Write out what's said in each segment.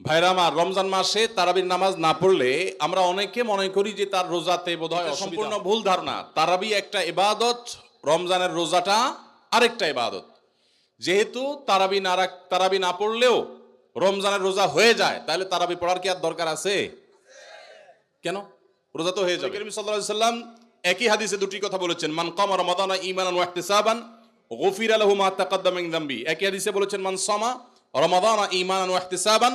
ভাইরা আমার রমজান মাসে তারাবির নামাজ না পড়লে আমরা অনেকে মনে করি যে তার রোজাতে বোধহয় সম্পূর্ণ ভুল ধারণা। তারাবি একটা এবাদত রমজানের রোজাটা আরেকটা এবাদত যেহেতু তারাবি না তারাবি না পড়লেও রমজানের রোজা হয়ে যায় তাহলে তারাবি পড়ার কি আর দরকার আছে? কেন? রোজা তো হয়ে যাবে। করিম আলাইহি সাল্লাম একই হাদিসে দুটি কথা বলেছেন মান কামা রমাদানা ইমান ওয়া ইহতিসাবান গফিরা লাহু মা তাকাদ্দামা মিন যামবি একই হাদিসে বলেছেন মান সামা রমাদানা ঈমানান ওয়া ইহতিসাবান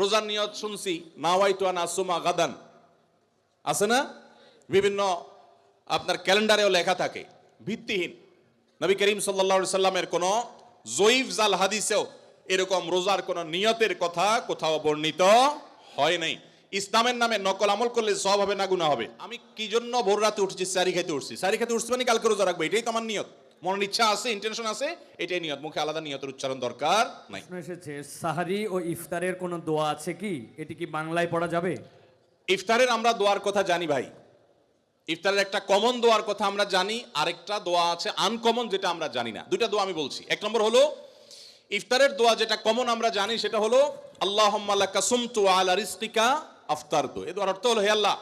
রোজার নিয়ত শুনছি, নাওয়াইতু আন আসুমা গাদান। আছে না? বিভিন্ন আপনার ক্যালেন্ডারেও লেখা থাকে, ভিত্তিহীন। নবী করিম সাল্লা সাল্লামের কোনো জয়ীফ জাল হাদিসেও এরকম রোজার কোনো নিয়তের কথা কোথাও বর্ণিত হয় নাই। ইসলামের নামে নকল আমল করলে সব হবে না গুণা হবে। আমি কি জন্য ভোর রাতে উঠছি, সারি খেতে উঠছি? সারি খেতে উঠছি মানে কালকে রোজা রাখব, এটাই তো আমার নিয়ত। মনের ইচ্ছা আছে ইন্টেনশন আছে এটাই নিয়ত। মুখে আলাদা নিয়তের উচ্চারণ দরকার নাই। এসেছে সাহারি ও ইফতারের কোনো দোয়া আছে কি? এটি কি বাংলায় পড়া যাবে? ইফতারের আমরা দোয়ার কথা জানি ভাই। ইফতারের একটা কমন দোয়ার কথা আমরা জানি আরেকটা দোয়া আছে আনকমন যেটা আমরা জানি না। দুইটা দোয়া আমি বলছি। এক নম্বর হলো ইফতারের দোয়া যেটা কমন আমরা জানি সেটা হলো আল্লাহ কাসুমতু আলা রিস্তিকা আফতার তো এ দোয়ার অর্থ হলো হে আল্লাহ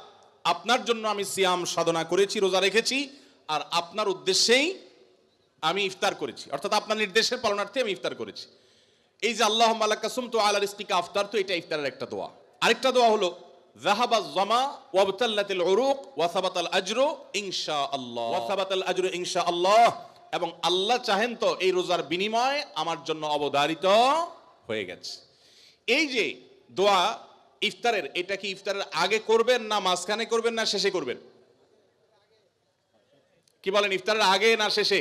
আপনার জন্য আমি সিয়াম সাধনা করেছি রোজা রেখেছি আর আপনার উদ্দেশ্যেই আমি ইফতার করেছি। অর্থাৎ আপনার নির্দেশের পালনার্থে আমি ইফতার করেছি। এই যে আল্লাহ কাসুম তো আলা রিস্তিকা আফতার, তো এটা ইফতারের একটা দোয়া। আরেকটা দোয়া হলো জাহাবা জামা ওয়াবতাল্লাতিল উরুক আজরু ইনশা আল্লাহ আজরু ইনশা আল্লাহ এবং আল্লাহ চাহেন তো এই রোজার বিনিময় আমার জন্য অবধারিত হয়ে গেছে। এই যে দোয়া ইফতারের, এটা কি ইফতারের আগে করবেন না মাঝখানে করবেন না শেষে করবেন? কি বলেন, ইফতারের আগে না শেষে?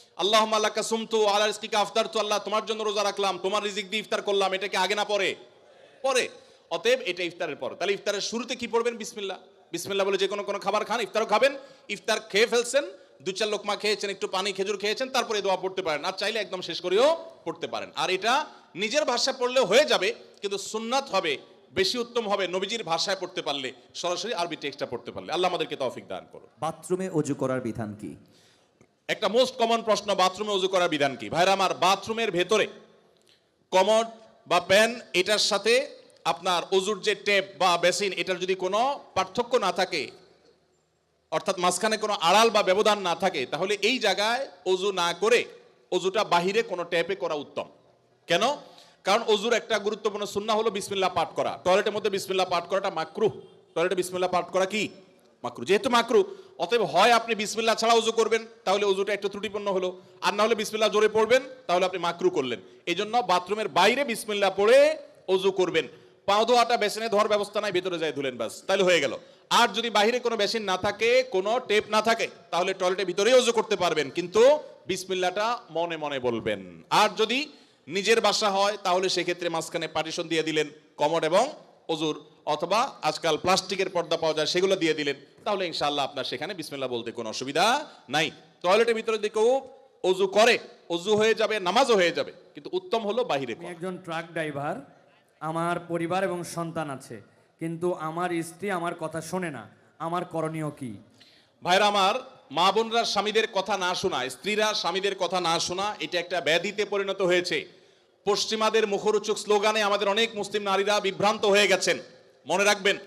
আল্লাহ আল্লাহ আফতার তো আল্লাহ তোমার জন্য রোজা রাখলাম, তোমার রিজিক দিয়ে ইফতার করলাম এটা কি আগে না পরে? পরে। অতএব এটা ইফতারের পর। তাহলে ইফতারের শুরুতে কি পড়বেন? বিসমিল্লাহ। বিসমিল্লাহ বলে যে কোনো কোনো খাবার খান, ইফতারও খাবেন, ইফতার খেয়ে ফেলছেন, দু চার লোকমা খেয়েছেন, একটু পানি, খেজুর খেয়েছেন, তারপরে দোয়া পড়তে পারেন। আর চাইলে একদম শেষ করেও পড়তে পারেন। আর এটা নিজের ভাষায় পড়লে হয়ে যাবে, কিন্তু সুন্নাত হবে, বেশি উত্তম হবে নবীজির ভাষায় পড়তে পারলে, সরাসরি আরবি টেক্সটটা পড়তে পারলে। আল্লাহ আমাদেরকে তৌফিক দান করুন বাথরুমে অজু করার বিধান কি? একটা মোস্ট কমন প্রশ্ন বাথরুমে উজু করার বিধান কি? ভাইরা আমার বাথরুমের ভেতরে কমোড বা প্যান, এটার সাথে আপনার অজুর যে টেপ বা বেসিন এটার যদি কোনো পার্থক্য না থাকে, অর্থাৎ মাঝখানে কোনো আড়াল বা ব্যবধান না থাকে, তাহলে এই জায়গায় অজু না করে অজুটা বাহিরে কোনো ট্যাপে করা উত্তম। কেন? কারণ অজুর একটা গুরুত্বপূর্ণ সুন্না হলো বিসমিল্লা পাঠ করা। টয়লেটের মধ্যে বিসমিল্লা পাঠ করাটা মাকরু টয়লেটে বিসমিল্লা পাঠ করা কি? মাকরু। যেহেতু মাকরু, অতএব হয় আপনি বিসমিল্লা ছাড়া উজু করবেন, তাহলে উজুটা একটু ত্রুটিপূর্ণ হলো। আর না হলে বিসমিল্লা জোরে পড়বেন, তাহলে আপনি মাকরু করলেন। এই জন্য বাথরুমের বাইরে বিসমিল্লা পড়ে অজু করবেন। পাও ধোয়াটা বেসিনে ধোয়ার ব্যবস্থা নাই, ভেতরে যায় ধুলেন বাস তাহলে হয়ে গেল। আর যদি বাইরে কোনো বেসিন না থাকে, কোনো টেপ না থাকে, তাহলে টয়লেটের ভিতরেই অজু করতে পারবেন, কিন্তু বিসমিল্লাটা মনে মনে বলবেন। আর যদি নিজের বাসা হয়, তাহলে সেক্ষেত্রে মাঝখানে পার্টিশন দিয়ে দিলেন কমোড এবং অজুর অথবা আজকাল প্লাস্টিকের পর্দা পাওয়া যায়, সেগুলো দিয়ে দিলেন। তাহলে ইনশাআল্লাহ আপনার সেখানে বিসমিল্লাহ বলতে কোনো অসুবিধা নাই। টয়লেটের ভিতরে যদি কেউ অজু করে অজু হয়ে যাবে নামাজও হয়ে যাবে কিন্তু উত্তম হলো বাহিরে একজন ট্রাক ড্রাইভার আমার পরিবার এবং সন্তান আছে কিন্তু আমার স্ত্রী আমার কথা শোনে না আমার করণীয় কি? ভাইরা আমার মা বোনরা স্বামীদের কথা না শোনা স্ত্রীরা স্বামীদের কথা না শোনা এটা একটা ব্যাধিতে পরিণত হয়েছে। পশ্চিমাদের মুখরোচক স্লোগানে আমাদের অনেক মুসলিম নারীরা বিভ্রান্ত হয়ে গেছেন। মনে রাখবেন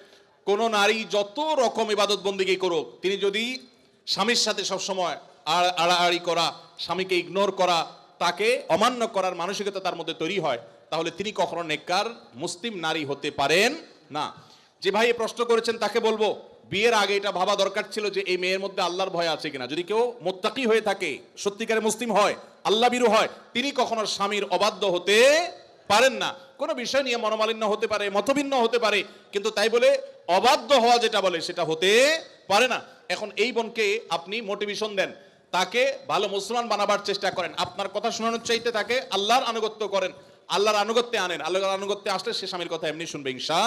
কোন নারী যত রকম ইবাদত বন্দিগি করুক, তিনি যদি স্বামীর সাথে সবসময় আড়- আড়াআড়ি করা, স্বামীকে ইগনোর করা, তাকে অমান্য করার মানসিকতা তার মধ্যে তৈরি হয়, তাহলে তিনি কখনো নেককার, মুসলিম নারী হতে পারেন না। যে ভাই প্রশ্ন করেছেন, তাকে বলব, বিয়ের আগে এটা ভাবা দরকার ছিল যে এই মেয়ের মধ্যে আল্লাহর ভয় আছে কিনা। যদি কেউ মোত্তাকি হয়ে থাকে, সত্যিকারে মুসলিম হয় আল্লাহ বিরু হয়, তিনি কখনো স্বামীর অবাধ্য হতে পারেন না। কোনো বিষয় নিয়ে মনোমালিন্য হতে পারে মতভিন্ন হতে পারে, কিন্তু তাই বলে অবাধ্য হওয়া যেটা বলে সেটা হতে পারে না। এখন এই বোনকে আপনি মোটিভেশন দেন, তাকে ভালো মুসলমান বানাবার চেষ্টা করেন। আপনার কথা শোনানোর চাইতে তাকে আল্লাহর আনুগত্য করেন। আল্লাহর আনুগত্যে আনেন, আল্লাহর আনুগত্যে আসলে সে স্বামীর কথা এমনি শুনবে, ইনশা